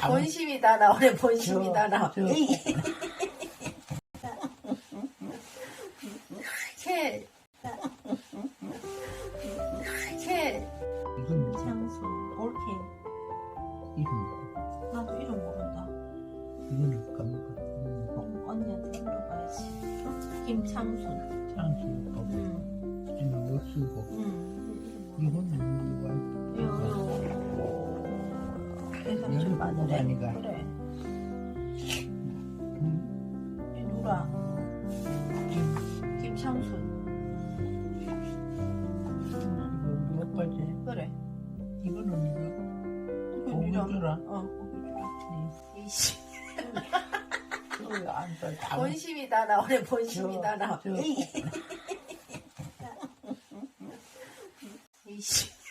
본심이 다 나오네 본심이 다 나와 저, 캐, 캐, 이건 장수 올케. 이름 나도 이름 모른다. 이거는 까먹었어 그럼 언니한테 물어봐야지. 김창순. 창수 응. 아니 못 쓰고 응. 아니가. 그래. 음, 이 누라 김 김창순. 이거 몇 번째 그래. 이거는 이거 유라. 오구주라 어 오구주라 이씨. 써. 다 본심이 다 나오네 본심이 다 저, 이씨. 저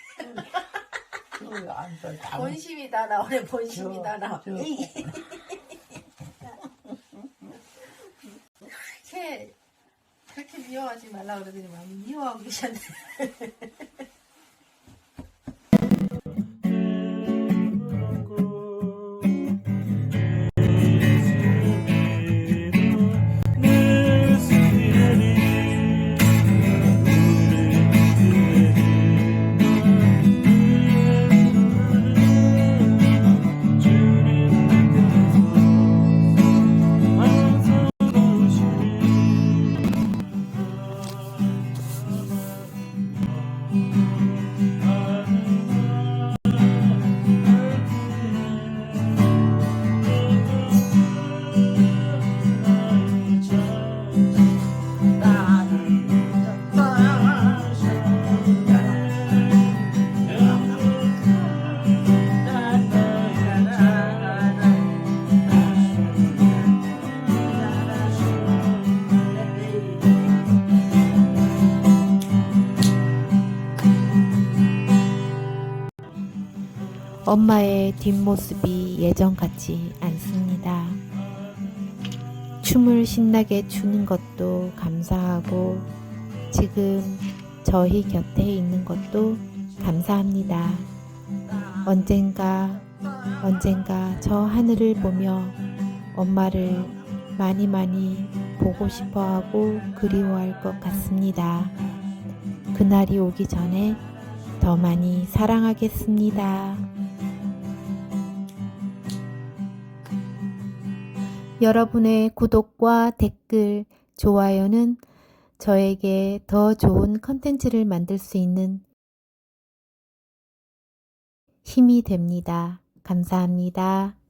안 써. 다 본심이 다 나오네 본심이 다 나와 저, 캐 그렇게 미워하지 말라 그러더니 막 미워하고 계셨네 엄마의 뒷모습이 예전 같지 않습니다. 춤을 신나게 추는 것도 감사하고 지금 저희 곁에 있는 것도 감사합니다. 언젠가 언젠가 저 하늘을 보며 엄마를 많이 많이 보고 싶어 하고 그리워할 것 같습니다. 그날이 오기 전에 더 많이 사랑하겠습니다. 여러분의 구독과 댓글, 좋아요는 저에게 더 좋은 컨텐츠를 만들 수 있는 힘이 됩니다. 감사합니다.